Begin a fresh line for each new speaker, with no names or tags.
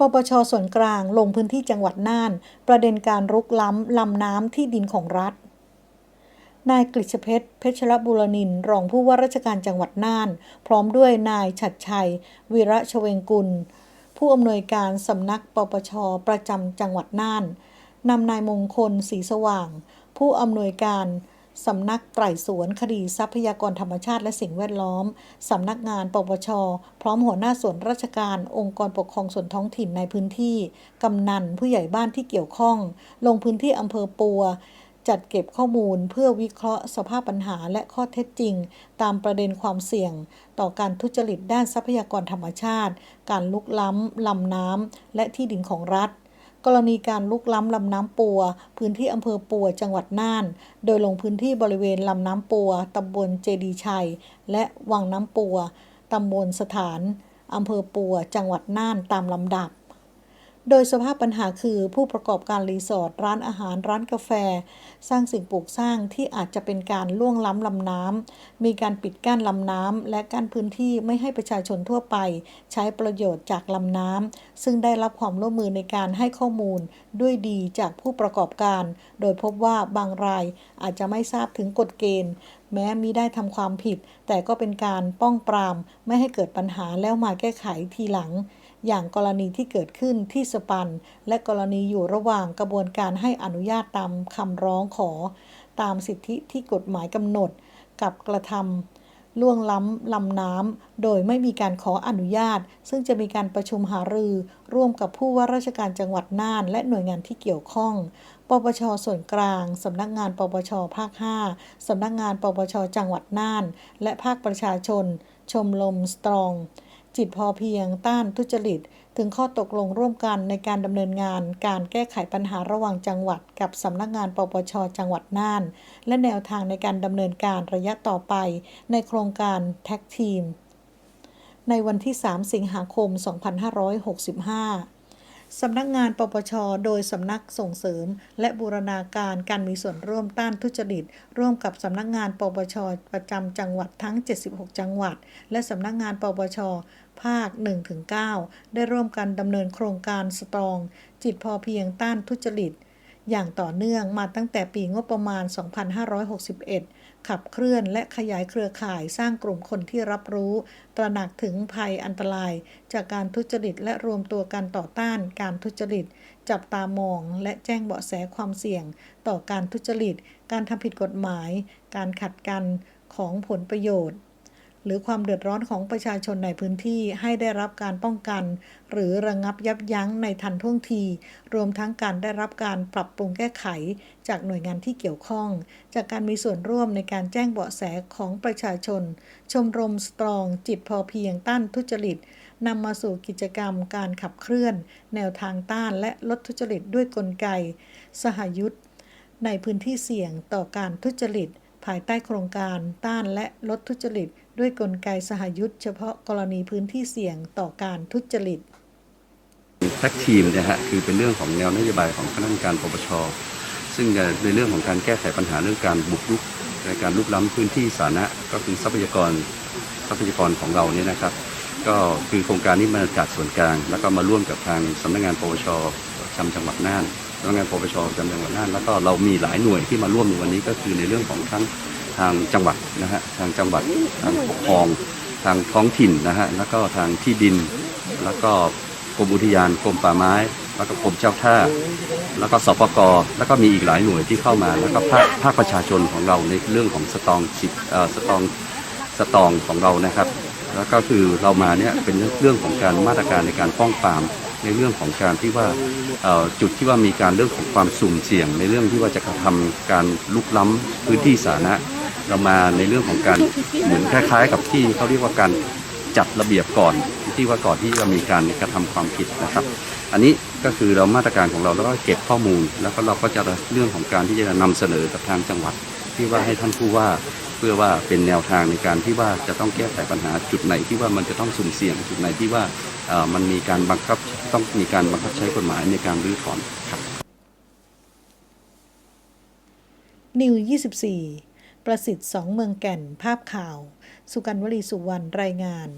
ปปชส่วนกลางลงพื้นที่จังหวัดน่าน ประเด็นการรุกล้ำลำน้ำที่ดินของรัฐ นายกฤษเพชรเพชรบุรนินทร์รองผู้ว่าราชการจังหวัดน่าน พร้อมด้วยนายฉัดชัย วีระชเวงกุล ผู้อำนวยการสำนักปปชประจำจังหวัดน่านนำนายมงคลศรีสว่าง ผู้อำนวยการ สำนักไตร่สวนคดีทรัพยากรธรรมชาติและสิ่งแวดล้อม สำนักงานปปช พร้อมหัวหน้าส่วนราชการ องค์กรปกครองส่วนท้องถิ่นในพื้นที่ กำนันผู้ใหญ่บ้านที่เกี่ยวข้อง ลงพื้นที่อำเภอปัว จัดเก็บข้อมูลเพื่อวิเคราะห์สภาพปัญหาและข้อเท็จจริง ตามประเด็นความเสี่ยง ต่อการทุจริตด้านทรัพยากรธรรมชาติ การลุกล้ำลำน้ำและที่ดินของรัฐ กรณีการลุกล้ำลำน้ำปัว พื้นที่อำเภอปัวจังหวัดน่าน โดยลงพื้นที่บริเวณลำน้ำปัวตำบลเจดีชัย และวังน้ำปัวตำบลสถานอำเภอปัวจังหวัดน่านตามลำดับ โดยสภาพปัญหาคือผู้ประกอบการรีสอร์ทร้านอาหารร้านกาแฟ สร้างสิ่งปลูกสร้างที่อาจจะเป็นการล่วงล้ำลำน้ำมีการปิดกั้นลำน้ำและกั้นพื้นที่ไม่ให้ประชาชนทั่วไป ใช้ประโยชน์จากลำน้ำซึ่งได้รับความร่วมมือในการให้ข้อมูลด้วยดีจากผู้ประกอบการ โดยพบว่าบางรายอาจจะไม่ทราบถึงกฎเกณฑ์ แม้มิได้ทำความผิด แต่ก็เป็นการป้องปราม ไม่ให้เกิดปัญหาแล้วมาแก้ไขทีหลัง อย่างกรณีที่เกิดขึ้นที่สปัน และกรณีอยู่ระหว่างกระบวนการให้อนุญาตตามคำร้องขอ ตามสิทธิที่กฎหมายกำหนด กับกระทำล่วงล้ำลำน้ำโดยไม่มีการขออนุญาต ซึ่งจะมีการประชุมหารือ ร่วมกับผู้ว่าราชการจังหวัดน่าน และหน่วยงานที่เกี่ยวข้องปปชส่วนกลาง สำนักงาน ปปชภาค 5 สำนักงาน ปปชจังหวัดน่าน และภาคประชาชน ชมรมสตรอง จิตพอเพียง ต้านทุจริต ถึงข้อตกลงร่วมกันในการดำเนินงาน การแก้ไขปัญหาระหว่างจังหวัด กับสำนักงานปปช จังหวัดน่าน และแนวทางในการดำเนินการระยะต่อไป ในโครงการแท็กทีม ในวันที่ 3 สิงหาคม 2565 สำนักงานปปช โดยสำนักส่งเสริม และบูรณาการการมีส่วนร่วมต้านทุจริต ร่วมกับสำนักงานปปช ประจำจังหวัดทั้ง 76 จังหวัด และสำนักงานปปช ภาค 1-9 ได้ร่วมกันดำเนินโครงการสตรอง จิตพอเพียงต้านทุจริต อย่างต่อเนื่องมาตั้งแต่ปีงบประมาณ 2561 ขับเคลื่อนและขยายเครือข่ายสร้างกลุ่มคนที่รับรู้ ตระหนักถึงภัยอันตราย จากการทุจริตและรวมตัวกันต่อต้านการทุจริต จับตามองและแจ้งเบาะแสความเสี่ยง ต่อการทุจริต การทำผิดกฎหมาย การขัดกันของผลประโยชน์ หรือความเดือดร้อนของประชาชนในพื้นที่ให้ได้รับการป้องกัน หรือระงับยับยั้งในทันท่วงที รวมทั้งการได้รับการปรับปรุงแก้ไข จากหน่วยงานที่เกี่ยวข้อง จากการมีส่วนร่วมในการแจ้งเบาะแสของประชาชน ชมรมสตรอง จิตพอเพียงต้านทุจริตนำมาสู่กิจกรรมการขับเคลื่อน แนวทางต้านและลดทุจริตด้วยกลไก สหยุทธในพื้นที่เสี่ยงต่อการทุจริต ภายใต้โครงการต้านและลดทุจริต ด้วยกลไกสหยุทธเฉพาะกรณีพื้นที่เสี่ยงต่อการทุจริต
แท็กทีมนะฮะคือเป็นเรื่องของแนวนโยบายของคณะกรรมการปปชซึ่งในเรื่องของการแก้ไขปัญหาเรื่องการบุกรุกในการลุกล้ำพื้นที่สาธารณะก็คือทรัพยากรทรัพยากรของเราเนี่ยนะครับ ก็คือโครงการนี้มาจากส่วนกลาง แล้วก็มาร่วมกับทางสำนักงานปปชประจำจังหวัดน่านสำนักงานปปชประจำจังหวัดน่านแล้วก็เรามีหลายหน่วยที่มาร่วมในวันนี้ก็คือในเรื่องของทั้ง ทางจังหวัดนะฮะทางจังหวัดทางปกครอง ทางท้องถิ่นนะฮะแล้วก็ทางที่ดิน แล้วก็กรมอุทยานกรมป่าไม้ แล้วก็กรมเจ้าท่า แล้วก็สปกแล้วก็มีอีกหลายหน่วยที่เข้ามาแล้วก็ภาคภาคประชาชนของเราในเรื่องของสตองจิตเอ่อสตองสตองของเรานะครับ แล้วก็คือเรามาเนี่ยเป็นเรื่องของการมาตรการในการป้องปรามในเรื่องของการที่ว่าจุดที่ว่ามีการเรื่องของความสุ่มเสี่ยง ในเรื่องที่ว่าจะกระทำการลุกล้ำพื้นที่สาธารณะ เรามาในเรื่องของการเหมือนคล้าย ๆ กับที่เขาเรียกว่าการจัดระเบียบก่อนที่ว่าก่อนที่จะมีการกระทำความผิดนะครับ อันนี้ก็คือเรามาตรการของเราแล้วก็เก็บข้อมูล แล้วก็เราก็จะเรื่องของการที่จะนำเสนอกับทางจังหวัด ที่ว่าให้ท่านผู้ว่าเพื่อว่าเป็นแนวทางในการที่ว่าจะต้องแก้ไขปัญหาจุดไหนที่ว่ามันจะต้องสุ่มเสี่ยงจุดไหนที่ว่ามันมีการบังคับต้องมีการบังคับใช้กฎหมายในการรื้อถอนครับ
นิว24 ประสิทธิ์สองเมืองแก่นภาพข่าว สุกันวลีสุวรรณรายงาน